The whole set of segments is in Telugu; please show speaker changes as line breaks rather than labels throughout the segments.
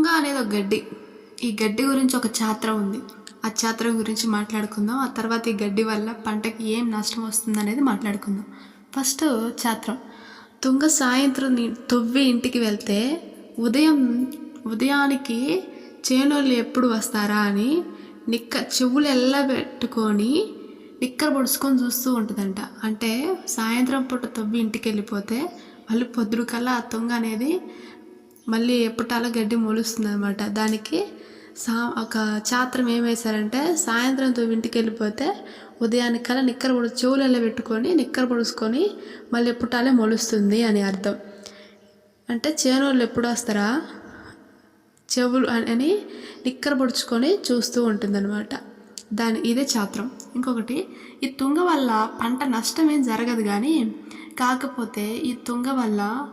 తుంగ అనేది ఒక గడ్డి. ఈ గడ్డి గురించి ఒక చాత్ర ఉంది. ఆ చాత్ర గురించి మాట్లాడుకుందాం. ఆ తర్వాత ఈ గడ్డి వల్ల పంటకి ఏం నష్టం వస్తుంది అనేది మాట్లాడుకుందాం. ఫస్ట్ చాత్రం తుంగ సాయంత్రం తొవ్వి ఇంటికి వెళ్తే ఉదయం ఉదయానికి చేనోళ్ళు ఎప్పుడు వస్తారా అని నిక్క చెవులు ఎల్లబెట్టుకొని నిక్కర పొడుచుకొని చూస్తూ ఉంటుందంట. అంటే సాయంత్రం పూట తొవ్వి ఇంటికి వెళ్ళిపోతే మళ్ళీ పొద్దురు కల్లా ఆ తుంగ అనేది మళ్ళీ ఎప్పుటాలో గడ్డి మొలుస్తుంది అనమాట దానికి సా ఒక చాత్రం ఏం వేశారంటే సాయంత్రం ఇంటికి వెళ్ళిపోతే ఉదయానికల్లా నిక్కర పొడు చెవులలో పెట్టుకొని నిక్కర పొడుచుకొని మళ్ళీ ఎప్పుటాలే మొలుస్తుంది అని అర్థం. అంటే చేనోళ్ళు ఎప్పుడు వస్తారా? చెవులు అని నిక్కర పొడుచుకొని చూస్తూ ఉంటుందన్నమాట. దాని ఇదే చాత్రం. ఇంకొకటి ఈ తుంగ వల్ల పంట నష్టం ఏం జరగదు కానీ కాకపోతే ఈ తుంగ వల్ల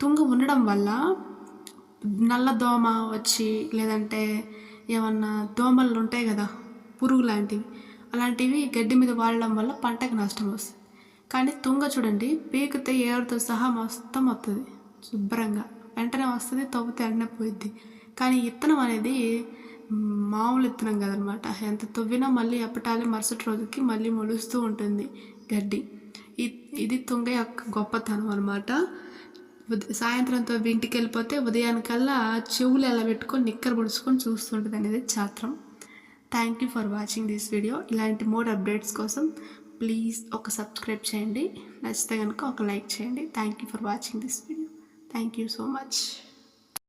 తుంగ ఉండడం వల్ల నల్ల దోమ వచ్చి లేదంటే ఏమన్నా దోమలు ఉంటాయి కదా పురుగు లాంటివి అలాంటివి గడ్డి మీద వాడడం వల్ల పంటకు నష్టం వస్తుంది. కానీ తుంగ చూడండి పీకితే ఏరుతో సహా మొత్తం వస్తుంది శుభ్రంగా. వెంటనే వస్తుంది తవ్వితే వెంటనే పోయిద్ది. కానీ ఇత్తనం అనేది మామూలు ఇత్తనం కదనమాట. ఎంత తవ్వినా మళ్ళీ ఎప్పటాలి మరుసటి రోజుకి మళ్ళీ మొలుస్తూ ఉంటుంది గడ్డి. ఇది తుంగ యొక్క గొప్పతనం అనమాట. సాయంత్రంతో ఇంటికి వెళ్ళిపోతే ఉదయానికల్లా చెవులు ఎలా పెట్టుకొని నిక్కర పొడుచుకొని చూస్తుంటుంది అనేది చాత్రం. Thank you for watching this video ఇలాంటి మోర్ అప్డేట్స్ కోసం ప్లీజ్ ఒక సబ్స్క్రైబ్ చేయండి. నచ్చితే కనుక ఒక లైక్ చేయండి. Thank you for watching this video thank you so much